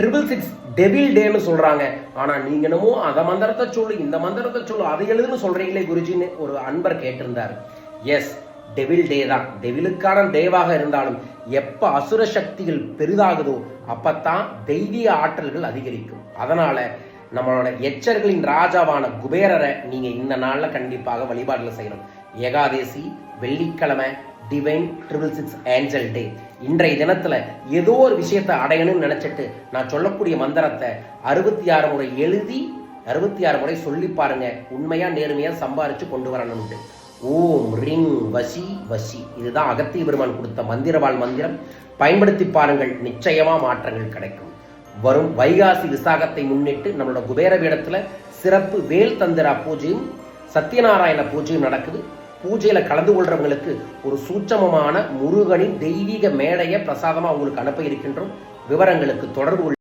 Triple six devil டேன்னு சொல்றாங்க. ஆனா நீங்க என்னமோ அந்த மந்திரத்தை சொல்லு இந்த மந்திரத்தை சொல்லு அதை எழுதுன்னு சொல்றீங்களே குருஜின்னு ஒரு அன்பர் கேட்டிருந்தார். எஸ் டெவில் டே தான். டெவிலுக்கான டேவாக இருந்தாலும் எப்ப அசுர சக்திகள் பெரிதாகுதோ அப்பத்தான் தெய்வீக ஆற்றல்கள் அதிகரிக்கும். அதனால நம்மளோட எச்சர்களின் ராஜாவான குபேரரை நீங்க இந்த நாள்ல கண்டிப்பாக வழிபாடுல செய்யணும். ஏகாதேசி வெள்ளிக்கிழமை divine triple six angel day இன்றைய தினத்தில் ஏதோ ஒரு விஷயத்தை அடையணும்னு நினச்சிட்டு நான் சொல்லக்கூடிய மந்திரத்தை அறுபத்தி ஆறு முறை எழுதி அறுபத்தி ஆறு முறை சொல்லி பாருங்க. உண்மையாக நேர்மையாக சம்பாரித்து கொண்டு வரணும்ட்டு ஓம் ரிங் வசி வசி. இதுதான் அகத்திய பெருமான் கொடுத்த மந்திரவாள் மந்திரம். பயன்படுத்தி பாருங்கள் நிச்சயமாக மாற்றங்கள் கிடைக்கும். வரும் வைகாசி விசாகத்தை முன்னிட்டு நம்மளோட குபேர பீடத்தில் சிறப்பு வேல் தந்திரா பூஜையும் சத்யநாராயண பூஜையும் நடக்குது. பூஜையில் கலந்து கொள்றவங்களுக்கு ஒரு சூட்சமமான முருகனின் தெய்வீக மேடையை பிரசாதமாக உங்களுக்கு அனுப்ப இருக்கின்றோம். விவரங்களுக்கு தொடர்பு